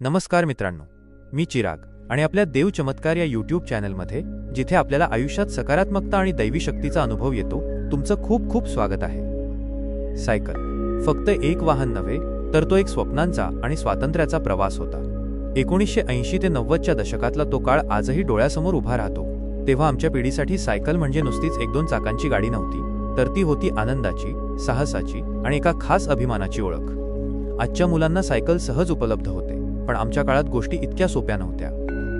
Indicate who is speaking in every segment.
Speaker 1: नमस्कार मित्रांनो मी चिराग आणि आपल्या देव चमत्कार या यूट्यूब चॅनलमध्ये जिथे आपल्याला आयुष्यात सकारात्मकता आणि दैवी शक्तीचा अनुभव येतो तुमचं खूप खूप स्वागत आहे. सायकल फक्त एक वाहन नव्हे तर तो एक स्वप्नांचा आणि स्वातंत्र्याचा प्रवास होता. एकोणीसशे ऐंशी ते नव्वदच्या दशकातला तो काळ आजही डोळ्यासमोर उभा राहतो. तेव्हा आमच्या पिढीसाठी सायकल म्हणजे नुसतीच एक दोन चाकांची गाडी नव्हती तर ती होती आनंदाची साहसाची आणि एका खास अभिमानाची ओळख. आजच्या मुलांना सायकल सहज उपलब्ध होते. पण आमच्या काळात गोष्टी इतक्या सोप्या नव्हत्या.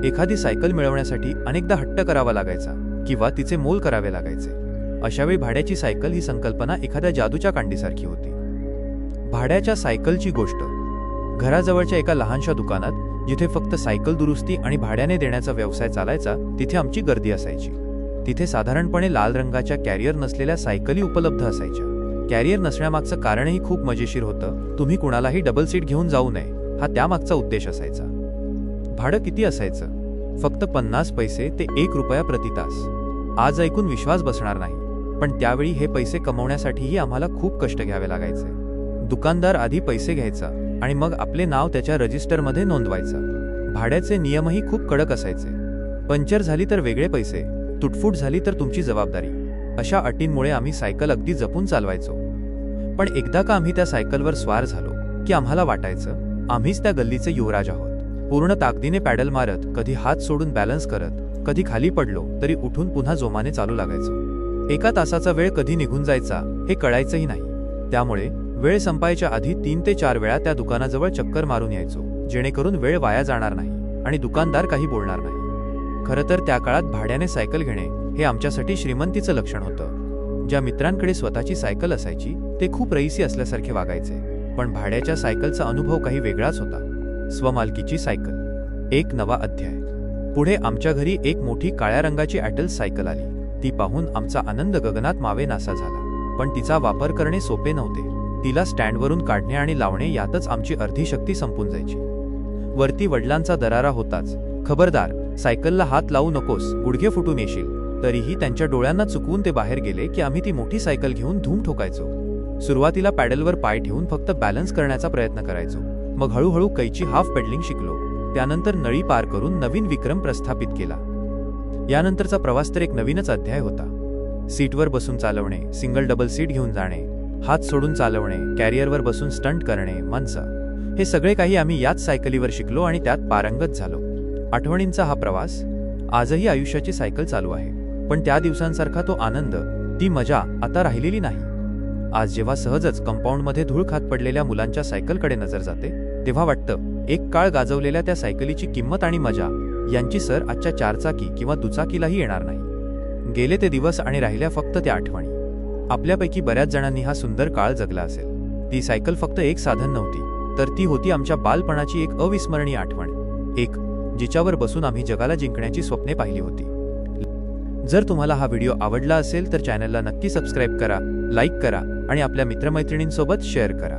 Speaker 1: एखादी सायकल मिळवण्यासाठी अनेकदा हट्ट करावा लागायचा किंवा तिचे मोल करावे लागायचे. अशावेळी भाड्याची सायकल ही संकल्पना एखाद्या जादूच्या कांडीसारखी होती. भाड्याच्या सायकलची गोष्ट. घराजवळच्या एका लहानशा दुकानात जिथे फक्त सायकल दुरुस्ती आणि भाड्याने देण्याचा व्यवसाय चालायचा तिथे आमची गर्दी असायची. तिथे साधारणपणे लाल रंगाच्या कॅरियर नसलेल्या सायकली उपलब्ध असायच्या. कॅरियर नसण्यामागचं कारणही खूप मजेशीर होतं. तुम्ही कुणालाही डबल सीट घेऊन जाऊ नये. हा त्यामागचा उद्देश असायचा. भाडं किती असायचं? फक्त पन्नास पैसे ते एक रुपया प्रति तास. आज ऐकून विश्वास बसणार नाही. पण त्यावेळी हे पैसे कमवण्यासाठीही आम्हाला खूप कष्ट घ्यावे लागायचे. दुकानदार आधी पैसे घ्यायचा आणि मग आपले नाव त्याच्या रजिस्टरमध्ये नोंदवायचं. भाड्याचे नियमही खूप कडक असायचे. पंक्चर झाली तर वेगळे पैसे तुटफूट झाली तर तुमची जबाबदारी. अशा अटींमुळे आम्ही सायकल अगदी जपून चालवायचो. पण एकदा का आम्ही त्या सायकलवर स्वार झालो की आम्हाला वाटायचं आम्हीच त्या गल्लीचे युवराज आहोत. पूर्ण ताकदीने पॅडल मारत कधी हात सोडून बॅलन्स करत कधी खाली पडलो तरी उठून पुन्हा जोमाने चालू लागायचो. एका तासाचा वेळ कधी निघून जायचा हे कळायचंही नाही. त्यामुळे वेळ संपायच्या आधी तीन ते चार वेळा त्या दुकानाजवळ चक्कर मारून यायचो जेणेकरून वेळ वाया जाणार नाही आणि दुकानदार काही बोलणार नाही. खरं तर त्या काळात भाड्याने सायकल घेणे हे आमच्यासाठी श्रीमंतीचं लक्षण होतं. ज्या मित्रांकडे स्वतःची सायकल असायची ते खूप रईसी असल्यासारखे वागायचे. पण भाड्याच्या सायकलचा अनुभव काही वेगळाच होता. स्वमालकीची सायकल. एक नवा अध्याय. पुढे आमच्या घरी एक मोठी काळ्या रंगाची ॲटल सायकल आली. ती पाहून आमचा आनंद गगनात मावेनासा झाला. पण तिचा वापर करणे सोपे नव्हते. तिला स्टँडवरून काढणे आणि लावणे यातच आमची अर्धी शक्ती संपून जायची. वरती वडिलांचा दरारा होताच. खबरदार सायकलला हात लावू नकोस गुडघे फुटून येशील. तरीही त्यांच्या डोळ्यांना चुकवून ते बाहेर गेले की आम्ही ती मोठी सायकल घेऊन धूम ठोकायचो. सुरुवातीला पॅडलवर पाय ठेवून फक्त बॅलन्स करण्याचा प्रयत्न करायचो. मग हळूहळू कैची हाफ पेडलिंग शिकलो. त्यानंतर नळी पार करून नवीन विक्रम प्रस्थापित केला. यानंतरचा प्रवास तर एक नवीनच अध्याय होता. सीटवर बसून चालवणे सिंगल डबल सीट घेऊन जाणे हात सोडून चालवणे कॅरियरवर बसून स्टंट करणे मनसा. हे सगळे काही आम्ही याच सायकलीवर शिकलो आणि त्यात पारंगत झालो. आठवणींचा हा प्रवास आजही आयुष्याची सायकल चालू आहे. पण त्या दिवसांसारखा तो आनंद ती मजा आता राहिलेली नाही. आज जेव्हा सहजच कंपाऊंडमध्ये धूळ खात पडलेल्या मुलांच्या सायकलकडे नजर जाते तेव्हा वाटतं एक काळ गाजवलेल्या त्या सायकलीची किंमत आणि मजा यांची सर आजच्या चारचाकी किंवा दुचाकीलाही येणार नाही. गेले ते दिवस आणि राहिल्या फक्त त्या आठवणी. आपल्यापैकी बऱ्याच जणांनी हा सुंदर काळ जगला असेल. ती सायकल फक्त एक साधन नव्हती तर ती होती आमच्या बालपणाची एक अविस्मरणीय आठवण. एक जिच्यावर बसून आम्ही जगाला जिंकण्याची स्वप्ने पाहिली होती. जर तुम्हाला हा व्हिडिओ आवडला असेल तर चॅनलला नक्की सबस्क्राईब करा लाईक करा आणि आपल्या मित्रमैत्रिणींसोबत शेअर करा.